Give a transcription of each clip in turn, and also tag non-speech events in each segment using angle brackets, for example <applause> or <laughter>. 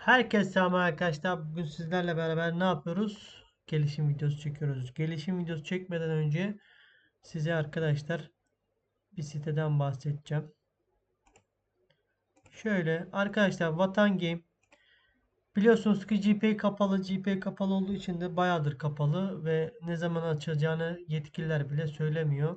Herkese selam arkadaşlar. Bugün sizlerle beraber ne yapıyoruz? Gelişim videosu çekiyoruz. Gelişim videosu çekmeden önce size arkadaşlar bir siteden bahsedeceğim. Şöyle arkadaşlar Vatan Game biliyorsunuz ki GPay kapalı. GPay kapalı olduğu için de bayağıdır kapalı ve ne zaman açılacağını yetkililer bile söylemiyor.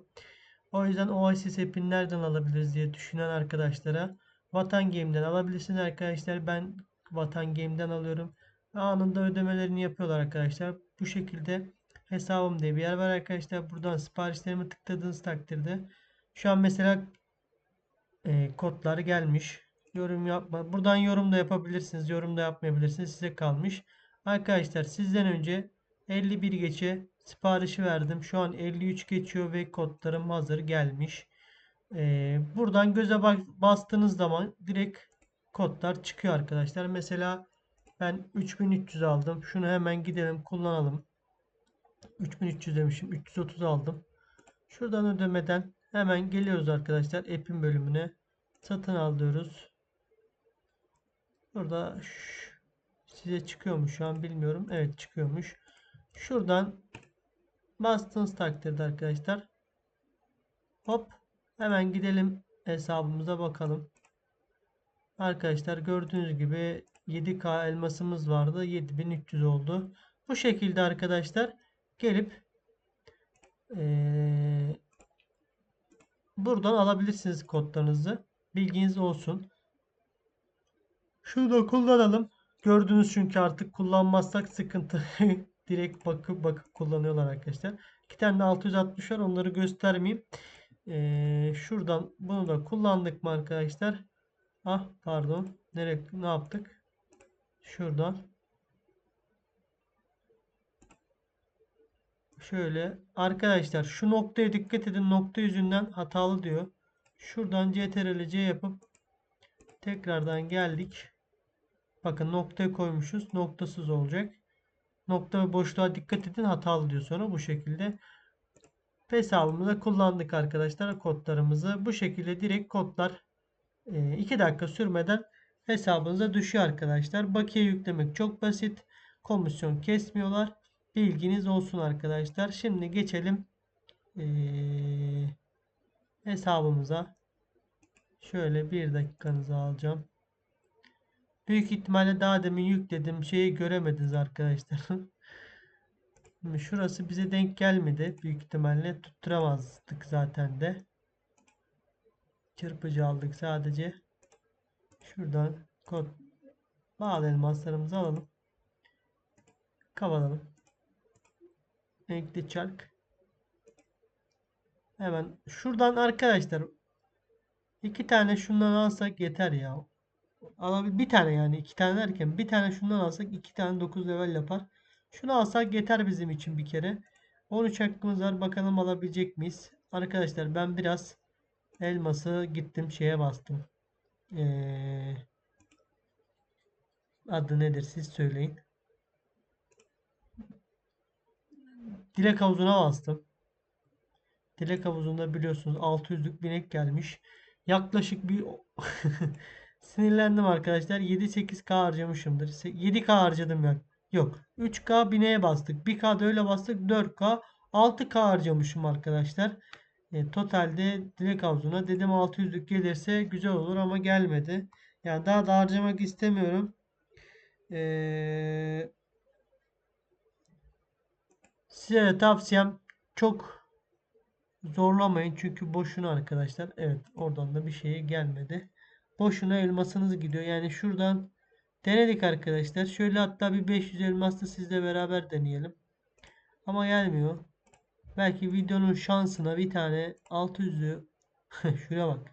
O yüzden Oasis app'ini nereden alabiliriz diye düşünen arkadaşlara Vatan Game'den alabilirsiniz arkadaşlar. Ben Vatan Game'den alıyorum. Anında ödemelerini yapıyorlar arkadaşlar. Bu şekilde hesabım diye bir yer var arkadaşlar. Buradan siparişlerimi tıkladığınız takdirde şu an mesela e, kodlar gelmiş. Yorum yapma. Buradan yorum da yapabilirsiniz. Yorum da yapmayabilirsiniz. Size kalmış. Arkadaşlar sizden önce 51 geçe siparişi verdim. Şu an 53 geçiyor ve kodlarım hazır gelmiş. Ee, buradan göze bastığınız zaman direkt kodlar çıkıyor arkadaşlar. Mesela ben 3300 aldım. Şunu hemen gidelim kullanalım. 3300 demişim. 330 aldım. Şuradan ödemeden hemen geliyoruz arkadaşlar. App'in bölümüne. Satın al diyoruz. Burada size çıkıyormuş şu an bilmiyorum. Evet çıkıyormuş. Şuradan bastığınız takdirde arkadaşlar hop hemen gidelim hesabımıza bakalım. Arkadaşlar gördüğünüz gibi 7K elmasımız vardı. 7300 oldu. Bu şekilde arkadaşlar gelip ee, buradan alabilirsiniz kodlarınızı. Bilginiz olsun. Şunu da kullanalım. Gördüğünüz çünkü artık kullanmazsak sıkıntı. <laughs> Direkt bakıp bakıp kullanıyorlar arkadaşlar. İki tane de 660 var. Onları göstermeyeyim. Ee, şuradan bunu da kullandık mı arkadaşlar? Ah pardon. Nereye ne yaptık? Şuradan. Şöyle arkadaşlar şu noktaya dikkat edin. Nokta yüzünden hatalı diyor. Şuradan CTRL C yapıp tekrardan geldik. Bakın noktaya koymuşuz. Noktasız olacak. Nokta ve boşluğa dikkat edin. Hatalı diyor sonra bu şekilde. Hesabımızda kullandık arkadaşlar kodlarımızı. Bu şekilde direkt kodlar 2 ee, dakika sürmeden hesabınıza düşüyor arkadaşlar. Bakiye yüklemek çok basit. Komisyon kesmiyorlar. Bilginiz olsun arkadaşlar. Şimdi geçelim ee, hesabımıza. Şöyle bir dakikanızı alacağım. Büyük ihtimalle daha demin yükledim şeyi göremediniz arkadaşlar. <laughs> Şurası bize denk gelmedi. Büyük ihtimalle tutturamazdık zaten de. Çırpıcı aldık sadece. Şuradan kod bağlı elmaslarımızı alalım. Kavalım. Renkli çark. Hemen şuradan arkadaşlar iki tane şundan alsak yeter ya. Alabil bir tane yani iki tane derken bir tane şundan alsak iki tane 9 level yapar. Şunu alsak yeter bizim için bir kere. 13 hakkımız var. Bakalım alabilecek miyiz? Arkadaşlar ben biraz elması gittim şeye bastım. Ee, adı nedir siz söyleyin. Dilek havuzuna bastım. Dilek havuzunda biliyorsunuz 600'lük binek gelmiş. Yaklaşık bir <laughs> sinirlendim arkadaşlar. 7-8k harcamışımdır. 7k harcadım ya. Yok. 3k bineğe bastık. 1k da öyle bastık. 4k 6k harcamışım arkadaşlar. E, totalde direkt havuzuna dedim 600'lük gelirse güzel olur ama gelmedi. Yani daha da harcamak istemiyorum. Ee, size tavsiyem çok zorlamayın. Çünkü boşuna arkadaşlar. Evet oradan da bir şeye gelmedi. Boşuna elmasınız gidiyor. Yani şuradan denedik arkadaşlar. Şöyle hatta bir 500 elmas da sizle beraber deneyelim. Ama gelmiyor. Belki videonun şansına bir tane 600'lü <laughs> şuraya bak.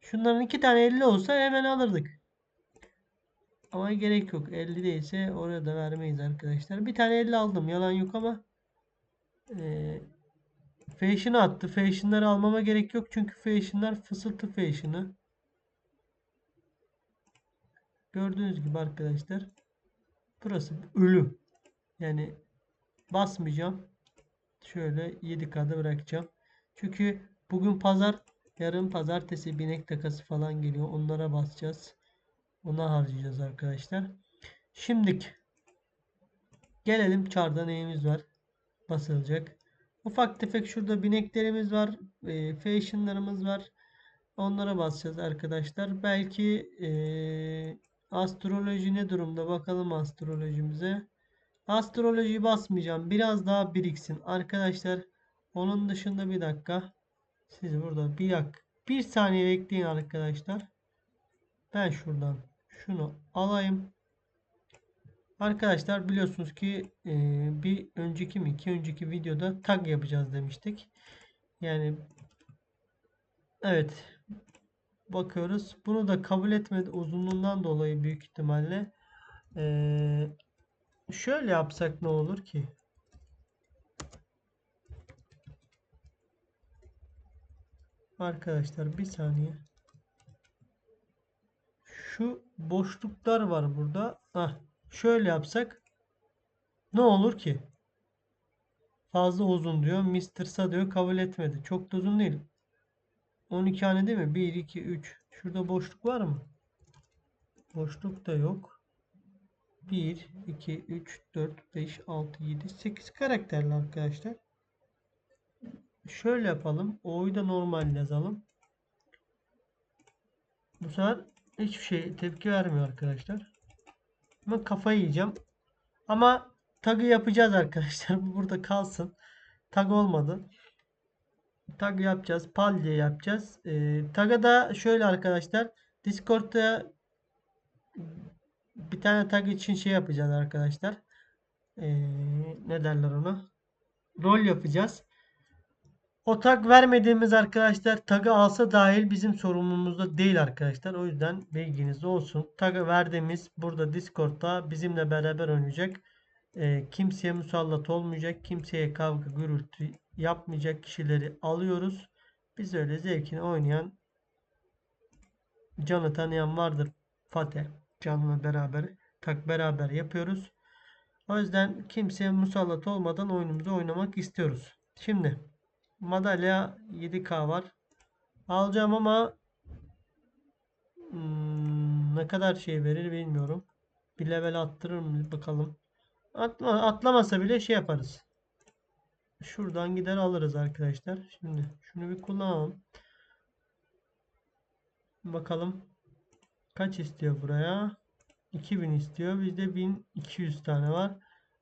Şunların iki tane 50 olsa hemen alırdık. Ama gerek yok. 50 değilse oraya da vermeyiz arkadaşlar. Bir tane 50 aldım. Yalan yok ama e, Fashion'ı attı. Fashion'ları almama gerek yok. Çünkü Fashion'lar fısıltı Fashion'ı. Gördüğünüz gibi arkadaşlar. Burası ölü. Yani basmayacağım. Şöyle 7K'da bırakacağım. Çünkü bugün pazar yarın pazartesi binek takası falan geliyor. Onlara basacağız. Ona harcayacağız arkadaşlar. Şimdik gelelim çarda neyimiz var basılacak. Ufak tefek şurada bineklerimiz var. E, fashionlarımız var. Onlara basacağız arkadaşlar. Belki e, astroloji ne durumda bakalım astrolojimize. Astrolojiyi basmayacağım. Biraz daha biriksin. Arkadaşlar onun dışında bir dakika. Siz burada bir dakika. Bir saniye bekleyin arkadaşlar. Ben şuradan şunu alayım. Arkadaşlar biliyorsunuz ki e, bir önceki mi iki önceki videoda tag yapacağız demiştik. Yani evet bakıyoruz. Bunu da kabul etmedi uzunluğundan dolayı büyük ihtimalle. E, şöyle yapsak ne olur ki? Arkadaşlar bir saniye. Şu boşluklar var burada. Ah, şöyle yapsak ne olur ki? Fazla uzun diyor. Mr. Sa diyor kabul etmedi. Çok da uzun değil. 12 tane değil mi? 1, 2, 3. Şurada boşluk var mı? Boşluk da yok. 1, 2, 3, 4, 5, 6, 7, 8 karakterli arkadaşlar. Şöyle yapalım. O'yu da normal yazalım. Bu sefer hiçbir şey tepki vermiyor arkadaşlar. Ben kafayı yiyeceğim. Ama tagı yapacağız arkadaşlar. <laughs> Bu burada kalsın. Tag olmadı. Tag yapacağız. Pal diye yapacağız. Ee, tag'a da şöyle arkadaşlar. Discord'da bir tane tag için şey yapacağız arkadaşlar. Ee, ne derler ona? Rol yapacağız. O tag vermediğimiz arkadaşlar tagı alsa dahil bizim sorumluluğumuzda değil arkadaşlar. O yüzden bilginiz olsun. Tagı verdiğimiz burada Discord'da bizimle beraber oynayacak. E, kimseye musallat olmayacak. Kimseye kavga gürültü yapmayacak kişileri alıyoruz. Biz öyle zevkini oynayan Can'ı tanıyan vardır. Fatih Can'la beraber tak beraber yapıyoruz. O yüzden kimseye musallat olmadan oyunumuzu oynamak istiyoruz. Şimdi madalya 7K var. Alacağım ama hmm, ne kadar şey verir bilmiyorum. Bir level attırır mı bakalım. Atla, atlamasa bile şey yaparız. Şuradan gider alırız arkadaşlar. Şimdi şunu bir kullanalım. Bakalım. Kaç istiyor buraya? 2000 istiyor. Bizde 1200 tane var.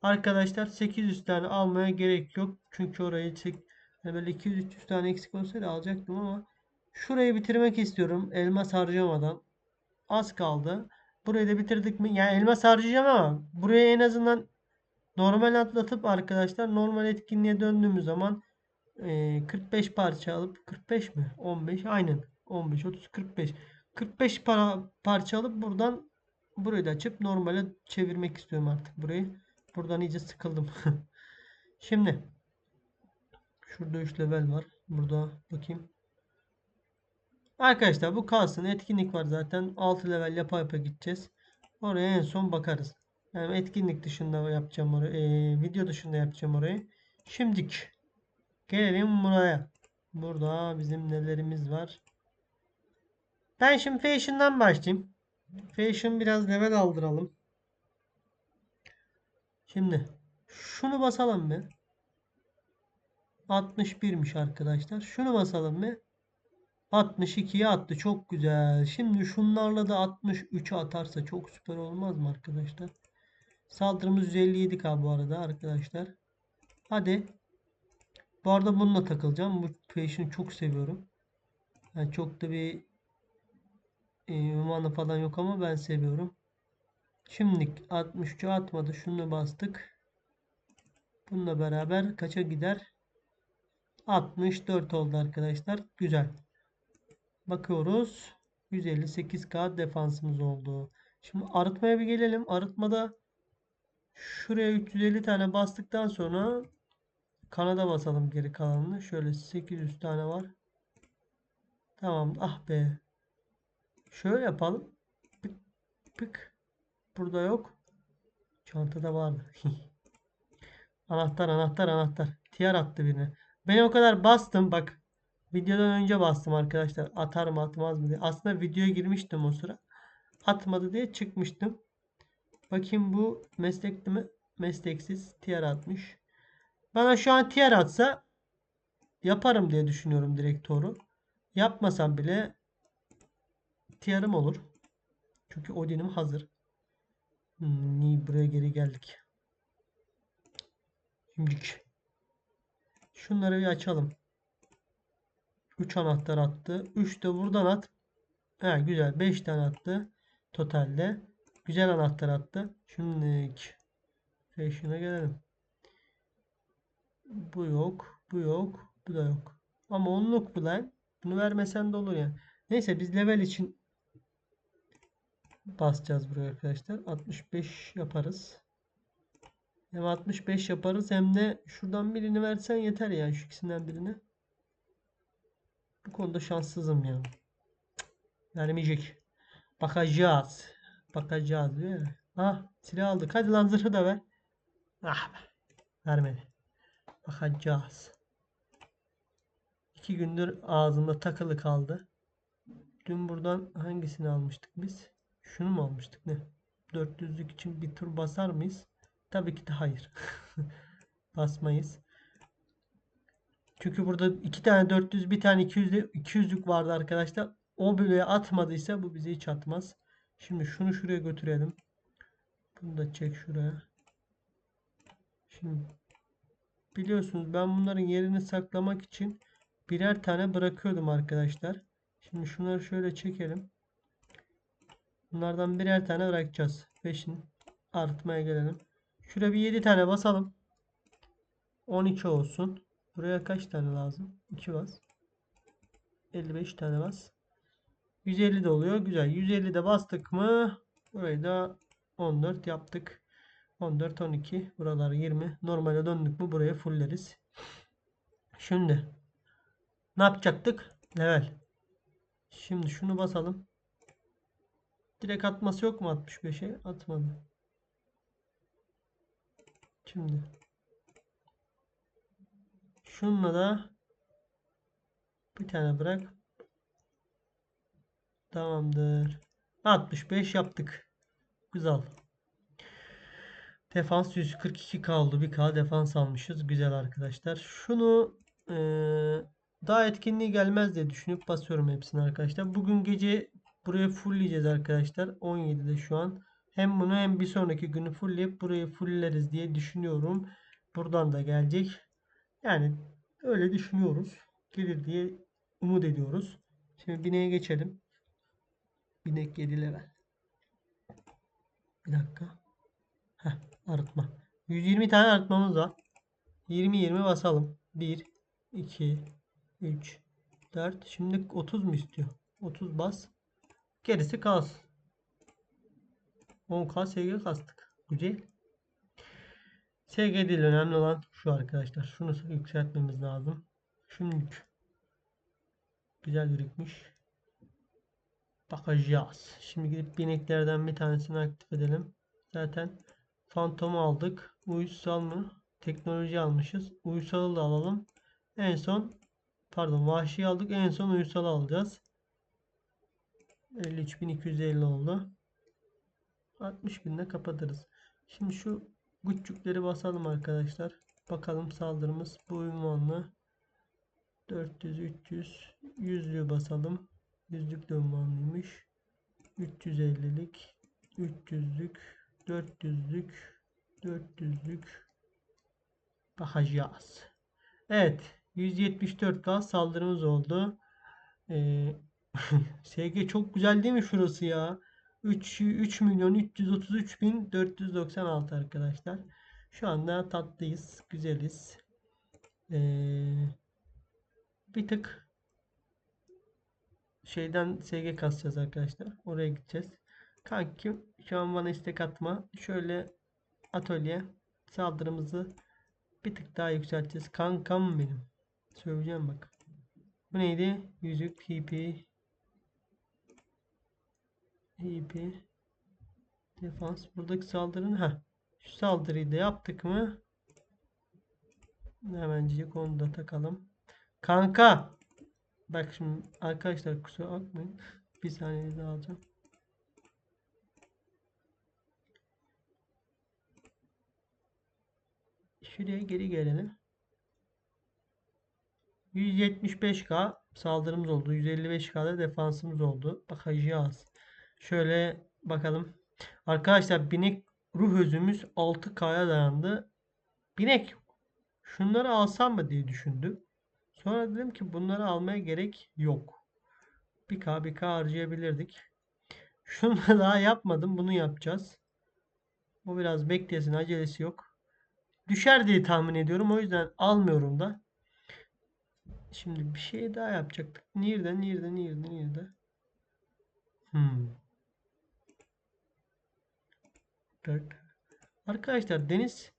Arkadaşlar 800 tane almaya gerek yok. Çünkü orayı çek yani böyle 200-300 tane eksik olsaydı alacaktım ama şurayı bitirmek istiyorum. Elmas harcamadan. Az kaldı. Burayı da bitirdik mi? Yani elmas harcayacağım ama buraya en azından normal atlatıp arkadaşlar normal etkinliğe döndüğümüz zaman e, 45 parça alıp 45 mi? 15 aynen. 15 30 45. 45 para parça alıp buradan burayı da açıp normale çevirmek istiyorum artık burayı. Buradan iyice sıkıldım. <laughs> Şimdi Şurada 3 level var. Burada bakayım. Arkadaşlar bu kalsın. Etkinlik var zaten. 6 level yapa yapa gideceğiz. Oraya en son bakarız. Yani etkinlik dışında yapacağım orayı. E, video dışında yapacağım orayı. Şimdik gelelim buraya. Burada bizim nelerimiz var. Ben şimdi Fashion'dan başlayayım. Fashion biraz level aldıralım. Şimdi şunu basalım bir. 61'miş arkadaşlar. Şunu basalım mı? 62'ye attı. Çok güzel. Şimdi şunlarla da 63'e atarsa çok süper olmaz mı arkadaşlar? Saldırımız 157k bu arada arkadaşlar. Hadi. Bu arada bununla takılacağım. Bu fashion'ı çok seviyorum. Yani çok da bir ünvanı falan yok ama ben seviyorum. Şimdi 63'e atmadı. Şunu bastık. Bununla beraber kaça gider? 64 oldu arkadaşlar. Güzel. Bakıyoruz. 158k defansımız oldu. Şimdi arıtmaya bir gelelim. Arıtmada şuraya 350 tane bastıktan sonra kanada basalım geri kalanını. Şöyle 800 tane var. Tamam. Ah be. Şöyle yapalım. Pık pık. Burada yok. Çantada vardı. <laughs> anahtar anahtar anahtar. Tiyer attı birine. Ben o kadar bastım bak. Videodan önce bastım arkadaşlar. Atar mı atmaz mı diye. Aslında videoya girmiştim o sıra. Atmadı diye çıkmıştım. Bakayım bu meslekli mi? Mesleksiz. Tier atmış. Bana şu an tier atsa yaparım diye düşünüyorum direkt Thor'u. Yapmasam bile tier'ım olur. Çünkü Odin'im hazır. Hmm, niye buraya geri geldik? Şimdi şunları bir açalım. 3 anahtar attı. 3 de buradan at. Ha, güzel. 5 tane attı. Totalde. Güzel anahtar attı. Şimdi fashion'a gelelim. Bu yok. Bu yok. Bu da yok. Ama onluk bu lan. Bunu vermesen de olur yani. Neyse biz level için basacağız buraya arkadaşlar. 65 yaparız. Hem 65 yaparız hem de şuradan birini versen yeter yani şu ikisinden birini. Bu konuda şanssızım ya. Vermeyecek. Bakacağız. Bakacağız değil mi? Ah silah aldık. Hadi lan zırhı da ver. Ah be. Vermedi. Bakacağız. İki gündür ağzımda takılı kaldı. Dün buradan hangisini almıştık biz? Şunu mu almıştık ne? 400'lük için bir tur basar mıyız? Tabii ki de hayır. <laughs> Basmayız. Çünkü burada iki tane 400 bir tane 200 200'lük vardı arkadaşlar. O bile atmadıysa bu bizi hiç atmaz. Şimdi şunu şuraya götürelim. Bunu da çek şuraya. Şimdi biliyorsunuz ben bunların yerini saklamak için birer tane bırakıyordum arkadaşlar. Şimdi şunları şöyle çekelim. Bunlardan birer tane bırakacağız. Peşin artmaya gelelim. Şuraya bir 7 tane basalım. 12 olsun. Buraya kaç tane lazım? 2 bas. 55 tane bas. 150 de oluyor. Güzel. 150 de bastık mı? Burayı da 14 yaptık. 14, 12. Buralar 20. Normale döndük mü buraya fulleriz. Şimdi ne yapacaktık? Level. Şimdi şunu basalım. Direkt atması yok mu 65'e? Atmadı. Şimdi şunla da bir tane bırak. Tamamdır. 65 yaptık. Güzel. Defans 142 kaldı. Bir k defans almışız. Güzel arkadaşlar. Şunu ee, daha etkinliği gelmez diye düşünüp basıyorum hepsini arkadaşlar. Bugün gece buraya fullleyeceğiz arkadaşlar. 17'de şu an. Hem bunu hem bir sonraki günü fullleyip burayı fullleriz diye düşünüyorum. Buradan da gelecek. Yani öyle düşünüyoruz. Gelir diye umut ediyoruz. Şimdi bineğe geçelim. Binek 7 level. Bir dakika. Heh, arıtma. 120 tane arıtmamız var. 20-20 basalım. 1, 2, 3, 4. Şimdi 30 mu istiyor? 30 bas. Gerisi kalsın. 10k SG kastık. Güzel. SG değil önemli olan şu arkadaşlar. Şunu yükseltmemiz lazım. Şimdi güzel birikmiş. Bakacağız. Şimdi gidip bineklerden bir tanesini aktif edelim. Zaten fantomu aldık. Uysal mı? Teknoloji almışız. Uysalı da alalım. En son pardon vahşi aldık. En son uysalı alacağız. 53.250 oldu. 60 binde kapatırız. Şimdi şu güççükleri basalım arkadaşlar. Bakalım saldırımız bu ünvanlı. 400, 300, 100'lüğü basalım. Yüzlük de ünvanlıymış. 350'lik, 300'lük, 400'lük, 400'lük bakacağız. Evet. 174k saldırımız oldu. Ee, <laughs> SG çok güzel değil mi şurası ya? 3, 3 milyon 333 bin 496 arkadaşlar. Şu anda tatlıyız. Güzeliz. Ee, bir tık şeyden SG kasacağız arkadaşlar. Oraya gideceğiz. Kankim şu an bana istek atma. Şöyle atölye saldırımızı bir tık daha yükselteceğiz. Kankam benim. Söyleyeceğim bak. Bu neydi? Yüzük İyi defans. Buradaki saldırının ha şu saldırıyı da yaptık mı? Hemencik onu da takalım. Kanka. Bak şimdi arkadaşlar kusura bakmayın. Bir saniye daha alacağım. Şuraya geri gelelim. 175k saldırımız oldu. 155k'da defansımız oldu. Bakacağız. Şöyle bakalım. Arkadaşlar binek ruh özümüz 6k'ya dayandı. Binek şunları alsam mı diye düşündüm. Sonra dedim ki bunları almaya gerek yok. 1k 1k harcayabilirdik. Şunu <laughs> daha yapmadım. Bunu yapacağız. Bu biraz beklesin. Acelesi yok. Düşer diye tahmin ediyorum. O yüzden almıyorum da. Şimdi bir şey daha yapacaktık. Nerede? Nerede? Nerede? Nerede? Hmm. 4. Arkadaşlar deniz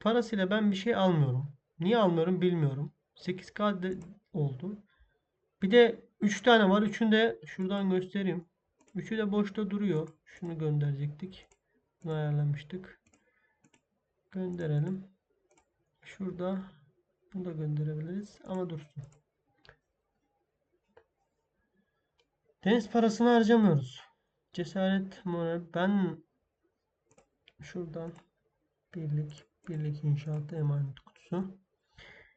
parasıyla ben bir şey almıyorum. Niye almıyorum bilmiyorum. 8K de oldu. Bir de 3 tane var. Üçünü de şuradan göstereyim. Üçü de boşta duruyor. Şunu gönderecektik. Bunu ayarlamıştık. Gönderelim. Şurada bunu da gönderebiliriz. Ama dursun. Deniz parasını harcamıyoruz. Cesaret moral. Ben şuradan birlik birlik inşaatı emanet kutusu.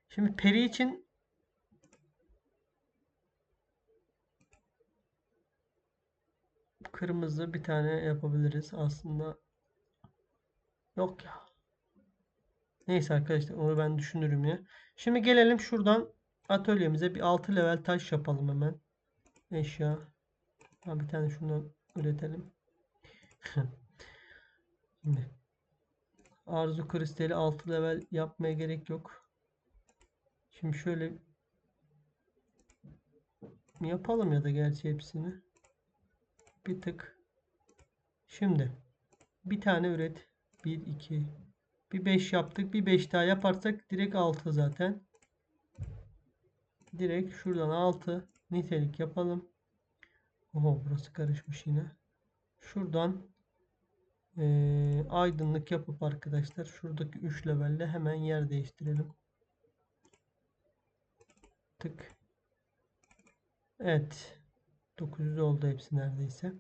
Şimdi peri için kırmızı bir tane yapabiliriz. Aslında yok ya. Neyse arkadaşlar onu ben düşünürüm ya. Şimdi gelelim şuradan atölyemize bir 6 level taş yapalım hemen. Eşya. Ha, bir tane şundan üretelim. <laughs> Arzu kristali 6 level yapmaya gerek yok. Şimdi şöyle yapalım ya da gerçi hepsini. Bir tık. Şimdi bir tane üret. 1 2 bir 5 yaptık. Bir 5 daha yaparsak direkt 6 zaten. Direkt şuradan 6 nitelik yapalım. Oho burası karışmış yine. Şuradan e, aydınlık yapıp arkadaşlar şuradaki 3 levelle hemen yer değiştirelim. Tık. Evet. 900 oldu hepsi neredeyse.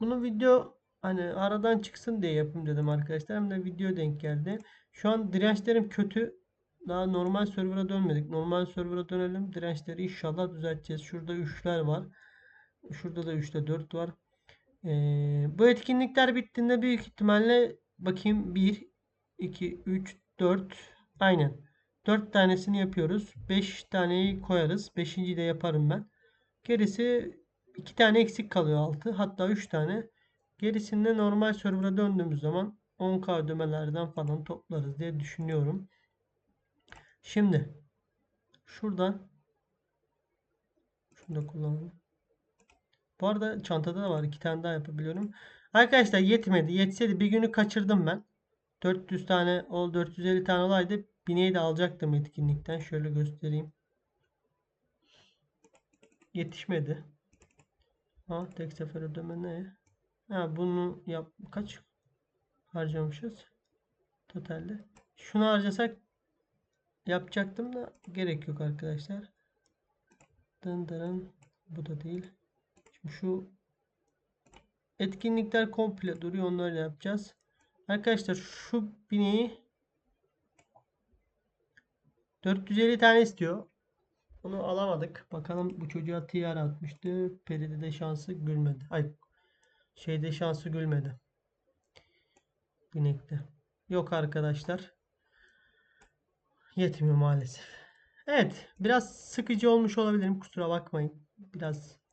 Bunu video hani aradan çıksın diye yapayım dedim arkadaşlar. Hem de video denk geldi. Şu an dirençlerim kötü. Daha normal server'a dönmedik. Normal server'a dönelim. Dirençleri inşallah düzelteceğiz. Şurada 3'ler var. Şurada da 3'te 4 var. Ee, bu etkinlikler bittiğinde büyük ihtimalle bakayım 1, 2, 3, 4 aynen. 4 tanesini yapıyoruz. 5 taneyi koyarız. 5.yi de yaparım ben. Gerisi 2 tane eksik kalıyor altı. Hatta 3 tane. Gerisinde normal server'a döndüğümüz zaman 10k ödemelerden falan toplarız diye düşünüyorum. Şimdi şuradan şunu da kullanalım. Bu arada çantada da var. iki tane daha yapabiliyorum. Arkadaşlar yetmedi. Yetseydi bir günü kaçırdım ben. 400 tane ol 450 tane olaydı. Bineği de alacaktım etkinlikten. Şöyle göstereyim. Yetişmedi. Ha, tek sefer ödeme ne? Ha, bunu yap kaç harcamışız? Totalde. Şunu harcasak yapacaktım da gerek yok arkadaşlar. Dın dırın. Bu da değil. Şu etkinlikler komple duruyor. Onları yapacağız. Arkadaşlar şu bineği 450 tane istiyor. Onu alamadık. Bakalım bu çocuğa tiara atmıştı. Peride de şansı gülmedi. Ay şeyde şansı gülmedi. Binekte. Yok arkadaşlar. Yetmiyor maalesef. Evet. Biraz sıkıcı olmuş olabilirim. Kusura bakmayın. Biraz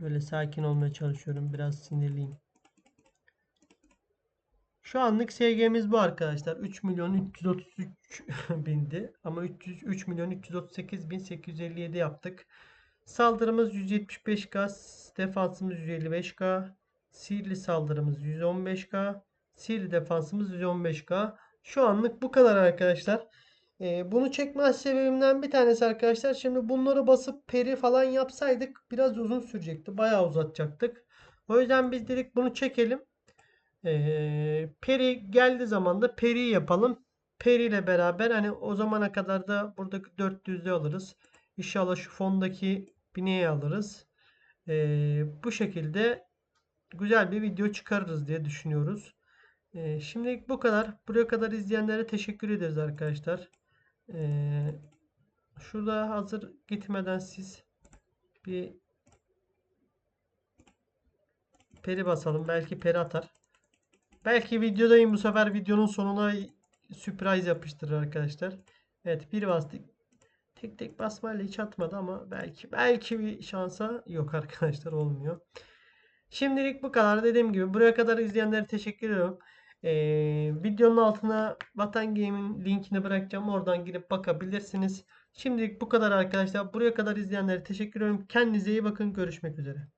böyle sakin olmaya çalışıyorum. Biraz sinirliyim. Şu anlık SG'miz bu arkadaşlar. 3 milyon 333 <laughs> bindi. Ama 300, 3 milyon 338 bin 857 yaptık. Saldırımız 175k. Defansımız 155k. Sihirli saldırımız 115k. Sihirli defansımız 115k. Şu anlık bu kadar arkadaşlar. Bunu çekme sebebimden bir tanesi arkadaşlar. Şimdi bunları basıp peri falan yapsaydık biraz uzun sürecekti. Bayağı uzatacaktık. O yüzden biz dedik bunu çekelim. Peri geldiği zaman da peri yapalım. Peri ile beraber hani o zamana kadar da buradaki 400'lü alırız. İnşallah şu fondaki bineği alırız. Bu şekilde güzel bir video çıkarırız diye düşünüyoruz. Şimdilik bu kadar. Buraya kadar izleyenlere teşekkür ederiz arkadaşlar. Ee, şurada hazır gitmeden siz bir peri basalım. Belki peri atar. Belki videodayım bu sefer videonun sonuna sürpriz yapıştırır arkadaşlar. Evet bir bastık. Tek tek basmayla hiç atmadı ama belki belki bir şansa yok arkadaşlar olmuyor. Şimdilik bu kadar. Dediğim gibi buraya kadar izleyenlere teşekkür ediyorum. Ee, videonun altına Vatan Game'in linkini bırakacağım. Oradan girip bakabilirsiniz. Şimdilik bu kadar arkadaşlar. Buraya kadar izleyenlere teşekkür ediyorum. Kendinize iyi bakın. Görüşmek üzere.